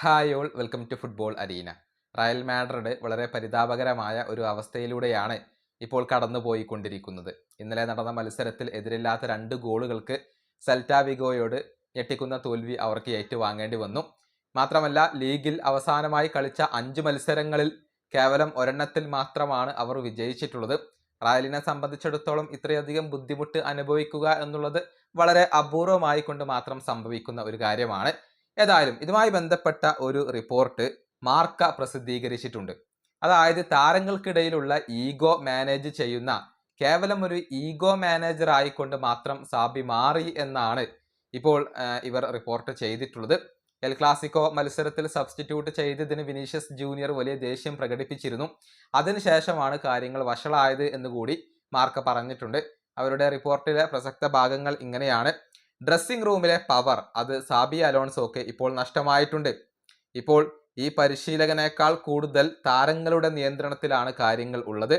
Hi all welcome to football arena Real Madrid വളരെ പരിതാപകരമായ ഒരു അവസ്ഥയിലൂടെയാണ് ഇപ്പോൾ കടന്നുപോയിക്കൊണ്ടിരിക്കുന്നത്. ഇന്നലെ നടന്ന മത്സരത്തിൽ എതിരില്ലാത്ത രണ്ട് ഗോളുകൾക്ക് സെൽറ്റാവിഗോയോട് ഞെട്ടിക്കുന്ന തോൽവി അവർക്ക് ഏറ്റുവാങ്ങേണ്ടി വന്നു. മാത്രമല്ല ലീഗിൽ അവസാനമായി കളിച്ച അഞ്ച് മത്സരങ്ങളിൽ കേവലം ഒരെണ്ണത്തിൽ മാത്രമാണ് അവർ വിജയിച്ചിട്ടുള്ളത്. റയലിനെ സംബന്ധിച്ചിടത്തോളം ഇത്രയധികം ബുദ്ധിമുട്ട് അനുഭവിക്കുക എന്നുള്ളത് വളരെ അപൂർവമായി കൊണ്ട് മാത്രം സംഭവിക്കുന്ന ഒരു കാര്യമാണ്. ഏതായാലും ഇതുമായി ബന്ധപ്പെട്ട ഒരു റിപ്പോർട്ട് മാർക്ക പ്രസിദ്ധീകരിച്ചിട്ടുണ്ട്. അതായത് താരങ്ങൾക്കിടയിലുള്ള ഈഗോ മാനേജ് ചെയ്യുന്ന കേവലം ഒരു ഈഗോ മാനേജർ ആയിക്കൊണ്ട് മാത്രം സാബി മാറി എന്നാണ് ഇപ്പോൾ ഇവർ റിപ്പോർട്ട് ചെയ്തിട്ടുള്ളത്. എൽ ക്ലാസിക്കോ മത്സരത്തിൽ സബ്സ്റ്റിറ്റ്യൂട്ട് ചെയ്തതിന് വിനീഷ്യസ് ജൂനിയർ വലിയ ദേഷ്യം പ്രകടിപ്പിച്ചിരുന്നു. അതിനുശേഷമാണ് കാര്യങ്ങൾ വഷളായത് എന്നുകൂടി മാർക്ക പറഞ്ഞിട്ടുണ്ട്. അവരുടെ റിപ്പോർട്ടിലെ പ്രസക്ത ഭാഗങ്ങൾ ഇങ്ങനെയാണ്. ഡ്രസ്സിംഗ് റൂമിലെ പവർ അത് സാബി അലോൺസോക്ക് ഇപ്പോൾ നഷ്ടമായിട്ടുണ്ട്. ഇപ്പോൾ ഈ പരിശീലകനേക്കാൾ കൂടുതൽ താരങ്ങളുടെ നിയന്ത്രണത്തിലാണ് കാര്യങ്ങൾ ഉള്ളത്.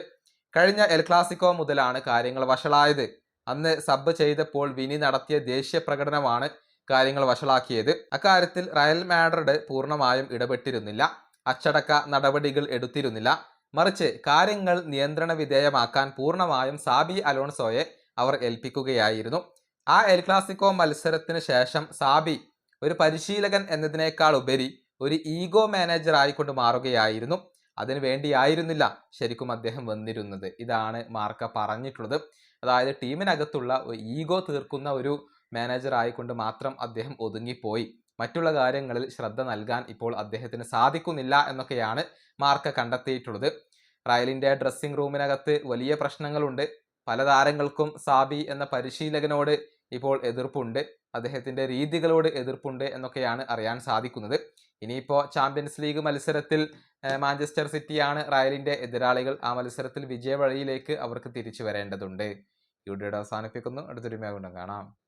കഴിഞ്ഞ എൽ ക്ലാസിക്കോ മുതലാണ് കാര്യങ്ങൾ വഷളായത്. അന്ന് സബ് ചെയ്തപ്പോൾ വിനി നടത്തിയ ദേശീയ പ്രകടനമാണ് കാര്യങ്ങൾ വഷളാക്കിയത്. അക്കാര്യത്തിൽ റയൽ മാഡ്രിഡ് പൂർണമായും ഇടപെട്ടിരുന്നില്ല. അച്ചടക്ക നടപടികൾ എടുത്തിരുന്നില്ല. മറിച്ച് കാര്യങ്ങൾ നിയന്ത്രണ വിധേയമാക്കാൻ പൂർണമായും സാബി അലോൺസോയെ അവർ ഏൽപ്പിക്കുകയായിരുന്നു. ആ എൽ ക്ലാസിക്കോ മത്സരത്തിന് ശേഷം സാബി ഒരു പരിശീലകൻ എന്നതിനേക്കാൾ ഉപരി ഒരു ഈഗോ മാനേജർ ആയിക്കൊണ്ട് മാറുകയായിരുന്നു. അതിനു വേണ്ടിയായിരുന്നില്ല ശരിക്കും അദ്ദേഹം വന്നിരുന്നത്. ഇതാണ് മാർക്ക പറഞ്ഞിട്ടുള്ളത്. അതായത് ടീമിനകത്തുള്ള ഈഗോ തീർക്കുന്ന ഒരു മാനേജർ ആയിക്കൊണ്ട് മാത്രം അദ്ദേഹം ഒതുങ്ങിപ്പോയി. മറ്റുള്ള കാര്യങ്ങളിൽ ശ്രദ്ധ നൽകാൻ ഇപ്പോൾ അദ്ദേഹത്തിന് സാധിക്കുന്നില്ല എന്നൊക്കെയാണ് മാർക്ക കണ്ടെത്തിയിട്ടുള്ളത്. റയലിന്റെ ഡ്രസ്സിംഗ് റൂമിനകത്ത് വലിയ പ്രശ്നങ്ങളുണ്ട്. പല താരങ്ങൾക്കും സാബി എന്ന പരിശീലകനോട് ഇപ്പോൾ എതിർപ്പുണ്ട്. അദ്ദേഹത്തിന്റെ രീതികളോട് എതിർപ്പുണ്ട് എന്നൊക്കെയാണ് അറിയാൻ സാധിക്കുന്നത്. ഇനിയിപ്പോൾ ചാമ്പ്യൻസ് ലീഗ് മത്സരത്തിൽ മാഞ്ചസ്റ്റർ സിറ്റിയാണ് റയലിന്റെ എതിരാളികൾ. ആ മത്സരത്തിൽ വിജയ വഴിയിലേക്ക് അവർക്ക് തിരിച്ചു വരേണ്ടതുണ്ട്. ഈ വീഡിയോയുടെ അവസാനിപ്പിക്കുന്നു. അടുത്തൊരു മേഖല കാണാം.